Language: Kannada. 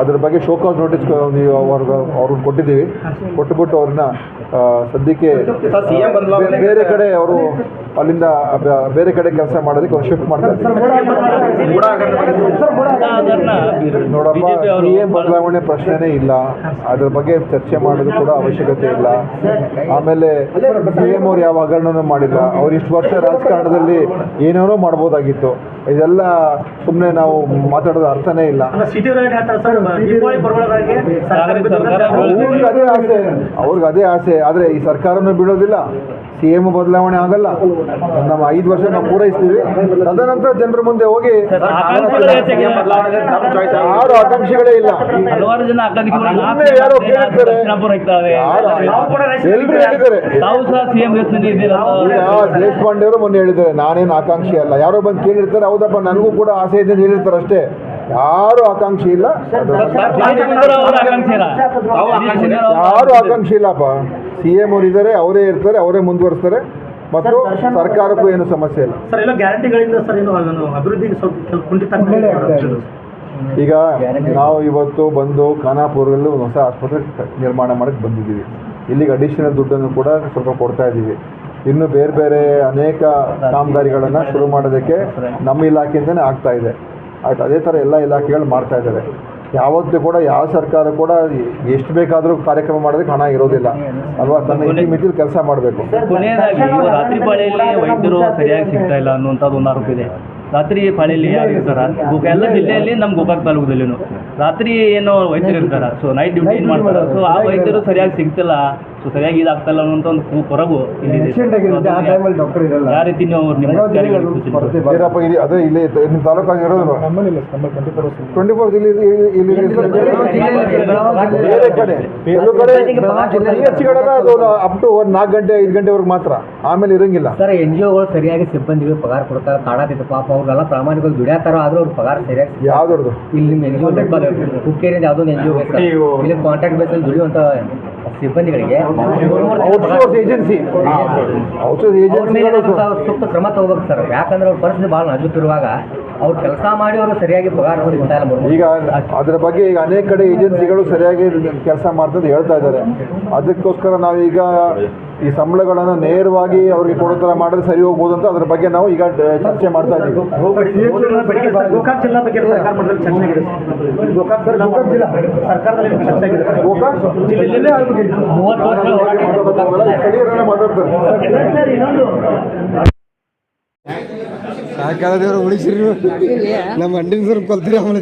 ಅದ್ರ ಬಗ್ಗೆ ಶೋಕಾಸ್ ನೋಟಿಸ್ ಅವ್ರಿಗೆ ಕೊಟ್ಟಿದ್ದೀವಿ ಕೊಟ್ಟಿದ್ದೀವಿ. ಕೊಟ್ಟುಬಿಟ್ಟು ಅವ್ರನ್ನ ಸದ್ಯಕ್ಕೆ ಸಿಎಂ ಬದಲಾವಣೆ ಬೇರೆ ಕಡೆ ಅವರು ಅಲ್ಲಿಂದ ಬೇರೆ ಕಡೆ ಕೆಲಸ ಮಾಡೋದಕ್ಕೆ ಅವ್ರು ಶಿಫ್ಟ್ ಮಾಡ್ತಾರೆ. ನೋಡಪ್ಪ ಬಿಜೆಪಿ ಅವರು ಸಿ ಎಂ ಬದಲಾವಣೆ ಪ್ರಶ್ನೆನೇ ಇಲ್ಲ. ಅದ್ರ ಬಗ್ಗೆ ಚರ್ಚೆ ಮಾಡೋದು ಕೂಡ ಅವಶ್ಯಕತೆ ಇಲ್ಲ. ಆಮೇಲೆ ಸಿ ಎಂ ಅವ್ರು ಯಾವ ಹಗರಣನೂ ಮಾಡಿಲ್ಲ. ಅವ್ರು ಇಷ್ಟು ವರ್ಷ ರಾಜಕಾರಣದಲ್ಲಿ ಏನೇನೋ ಮಾಡ್ಬೋದಾಗಿತ್ತು. ಇದೆಲ್ಲ ಸುಮ್ಮನೆ ನಾವು ಮಾತಾಡೋದು ಅರ್ಥನೇ ಇಲ್ಲ. ಅವ್ರಿಗೆ ಅದೇ ಆಸೆ. ಅವ್ರಿಗೆ ಅದೇ ಆಸೆ. ಆದರೆ ಈ ಸರ್ಕಾರನೂ ಬಿಡೋದಿಲ್ಲ. ಸಿ ಎಂ ಬದಲಾವಣೆ ಆಗಲ್ಲ. ನಮ್ಮ ಐದು ವರ್ಷ ನಾವು ಪೂರೈಸ್ತೀವಿ. ತದನಂತರ ಜನರ ಮುಂದೆ ಹೋಗಿ ಆಕಾಂಕ್ಷಿಗಳೇ ಹೆಚ್ಚಾಗಿ ಬದಲಾವಣೆ ನಮ್ಮ ಚಾಯ್ಸ್ ಯಾರು ಆಕಾಂಕ್ಷಿಗಳೇ ಇಲ್ಲ. ಯಾರೋ ಕೇಳಿರ್ತಾರೆ. ಹೇಳಿದ್ದಾರೆ. ದೇಶಪಾಂಡೆ ಅವರು ಮೊನ್ನೆ ಹೇಳಿದ್ದಾರೆ ನಾನೇನು ಆಕಾಂಕ್ಷಿ ಅಲ್ಲ. ಯಾರೋ ಬಂದು ಕೇಳಿರ್ತಾರೆ ಹೌದಪ್ಪ ನನಗೂ ಕೂಡ ಆಸೆ ಇದೆ ಅಂತ ಹೇಳಿರ್ತಾರೆ ಅಷ್ಟೇ. ಯಾರು ಆಕಾಂಕ್ಷಿ ಇಲ್ಲ? ಯಾರು ಆಕಾಂಕ್ಷಿ ಇಲ್ಲಪ್ಪ. ಸಿ ಎಂ ಅವ್ರು ಇದ್ದಾರೆ ಅವರೇ ಇರ್ತಾರೆ ಅವರೇ ಮುಂದುವರಿಸ್ತಾರೆ. ಮತ್ತು ಸರ್ಕಾರಕ್ಕೂ ಏನು ಸಮಸ್ಯೆ ಇಲ್ಲ. ಸರ್ ಎಲ್ಲ ಗ್ಯಾರಂಟಿಗಳಿಂದ ಸರ್ ಏನು ಅದನ್ನು ಅಭಿವೃದ್ಧಿಗೆ ಸ್ವಲ್ಪ ಸ್ವಲ್ಪ ಕುಂಠಿತ ಆಗ್ತಾ ಈಗ ನಾವು ಇವತ್ತು ಬಂದು ಖಾನಾಪುರದಲ್ಲಿ ಒಂದು ಹೊಸ ಆಸ್ಪತ್ರೆ ನಿರ್ಮಾಣ ಮಾಡಕ್ಕೆ ಬಂದಿದ್ದೀವಿ. ಇಲ್ಲಿಗೆ ಅಡಿಷನಲ್ ದುಡ್ಡನ್ನು ಕೂಡ ಸ್ವಲ್ಪ ಕೊಡ್ತಾ ಇದ್ದೀವಿ. ಇನ್ನು ಬೇರೆ ಬೇರೆ ಅನೇಕ ಕಾಮಗಾರಿಗಳನ್ನ ಶುರು ಮಾಡೋದಕ್ಕೆ ನಮ್ಮ ಇಲಾಖೆಯಿಂದನೇ ಆಗ್ತಾ ಇದೆ. ಆಯ್ತು, ಅದೇ ಥರ ಎಲ್ಲ ಇಲಾಖೆಗಳು ಮಾಡ್ತಾ ಇದ್ದಾರೆ. ಯಾವತ್ತೂ ಕೂಡ ಯಾವ ಸರ್ಕಾರ ಕೂಡ ಎಷ್ಟು ಬೇಕಾದರೂ ಕಾರ್ಯಕ್ರಮ ಮಾಡೋದಕ್ಕೆ ಹಣ ಇರೋದಿಲ್ಲ. ಅಲ್ವಾ? ತನ್ನ ಇತಿಮಿತಿಲಿ ಕೆಲಸ ಮಾಡಬೇಕು. ರಾತ್ರಿ ಪಾಳಿಯಲ್ಲಿ ವೈದ್ಯರು ಸರಿಯಾಗಿ ಸಿಗ್ತಾ ಇಲ್ಲ ಅನ್ನುವಂಥದ್ದು ಒಂದು ಆರೋಪ ರಾತ್ರಿ ಪಾಳಿಯಲ್ಲಿ ಯಾರು ಇರ್ತಾರ ಎಲ್ಲ ಜಿಲ್ಲೆಯಲ್ಲಿ ನಮ್ಮ ಗೋಕಾಕ್ ತಾಲೂಕದಲ್ಲಿನು. ರಾತ್ರಿ ಏನೋ ವೈದ್ಯರು ಇರ್ತಾರೆ. ಸೊ ನೈಟ್ ಡ್ಯೂಟಿ ಏನು ಮಾಡ್ತಾರೆ? ಸೊ ಆ ವೈದ್ಯರು ಸರಿಯಾಗಿ ಸಿಗ್ತಿಲ್ಲ. ಸೊ ಸರಿಯಾಗಿ ಇದಾಗ್ತಲ್ಲ ಅನ್ನೋಂಥ ಅನ್ನುವಂಥ ಒಂದು ಕೊರಗು ಇಲ್ಲಿದೆ ಡಾಕ್ಟರ್ ಇರಲ್ಲ. ಯಾವ ರೀತಿ ನೀವು ನಿಮ್ಮ ಅಧಿಕಾರಿಗಳಿಗೆ ಏನಪ್ಪ ಇಲ್ಲಿ ಅದೇ ಇಲ್ಲಿ ನಿಮ್ಮ ತಾಲೂಕಾಗಿ ಇರೋದು ಟ್ವೆಂಟಿ ಫೋರ್ ಇಲ್ಲಿ ಇಲ್ಲಿ- ಇಲ್ಲಿ ಇರ್ತಾರೆ. ಬೇರೆ ಕಡೆ. ಕೆಲವು ಕಡೆ ಪಿ ಎಸ್ ಸಿಗಳೆಲ್ಲ ಅದು ಅಪ್ ಟು ಒಂದು ನಾಲ್ಕು ಗಂಟೆ ಐದು ಗಂಟೆವರೆಗೆ ಮಾತ್ರ. ಆಮೇಲೆ ಇರಂಗಿಲ್ಲ. ಸರ್ ಎನ್ ಜಿ ಒಗಳು ಸರಿಯಾಗಿ ಸಿಬ್ಬಂದಿಗೆ ಪಗಾರ ಕೊಡ್ತಾರೆ ಕಾಡಾತಿತ್ತು ಪಾಪ ಅವ್ರಿಗೆಲ್ಲ ಪ್ರಾಮಾಣಿಕವಾಗಿ ದುಡಿಯಾತಾರ ಆದ್ರೂ ಅವ್ರ ಪಗಾರ ಸರಿಯಾಗಿ ಯಾವ್ದು ಇಲ್ಲಿ. ನಿಮ್ಮ ಎನ್ ಜಿ ಒ ಹುಕ್ಕೇರಿಯಿಂದ ಯಾವುದೋ ಒಂದು ಎನ್ ಜಿ ಒ ಇಲ್ಲಿ ಕಾಂಟ್ರಾಕ್ಟ್ ಬೇಸಲ್ಲಿ ದುಡಿಯುವಂಥ ಸಿಬ್ಬಂದಿಗಳಿಗೆ ಔಟ್ಸೋರ್ಸ್ ಏಜೆನ್ಸಿ. ಔಟ್ಸೋರ್ಸ್ ಏಜೆನ್ಸಿಗಳು ಸೂಕ್ತ ಕ್ರಮ ತಗೋಬೇಕು ಸರ್. ಯಾಕಂದ್ರೆ ಅವ್ರ ಪರಿಸ್ಥಿತಿ ಭಾಳ ನಾಜುಕಿರುವಾಗ ಅವ್ರು ಕೆಲಸ ಮಾಡಿ ಅವರು ಸರಿಯಾಗಿ ಪಗಾರ ಸಿಗ್ತಾ ಇಲ್ಲ ಈಗ ಅದರ ಬಗ್ಗೆ ಈಗ ಅನೇಕ ಕಡೆ ಏಜೆನ್ಸಿಗಳು ಸರಿಯಾಗಿ ಕೆಲಸ ಮಾಡ್ತಂತ ಹೇಳ್ತಾ ಇದ್ದಾರೆ. ಅದಕ್ಕೋಸ್ಕರ ನಾವೀಗ ಈ ಸಂಬಳಗಳನ್ನು ನೇರವಾಗಿ ಅವ್ರಿಗೆ ಕೊಡೋ ಥರ ಮಾಡಿದ್ರೆ ಸರಿ ಹೋಗ್ಬೋದು ಅಂತ ಅದ್ರ ಬಗ್ಗೆ ನಾವು ಈಗ ಚರ್ಚೆ ಮಾಡ್ತಾ ಇದ್ದೀವಿ. ಗೋಕಾಕ್ ಜಿಲ್ಲಾ ಬಗ್ಗೆ ಸರ್ಕಾರದಲ್ಲಿ ಆಗಿದೆ ಸರ್. ಗೋಕಾಕ್ ಜಿಲ್ಲೆಯಲ್ಲೇ ಆಗ್ಬಿಟ್ಟಿದೆ. ಮೂವತ್ತು ವರ್ಷ ಸ್ಥಳೀಯರನ್ನ ಮಾತಾಡ್ತಾರೆ ಸಾಕಾಗದೇವ್ರು ಉಳಿಸಿರಿ ನಮ್ಮ ಅಂಡಿನ ಸರ್ ಕೊಲ್ತೀರಿ ಆಮೇಲೆ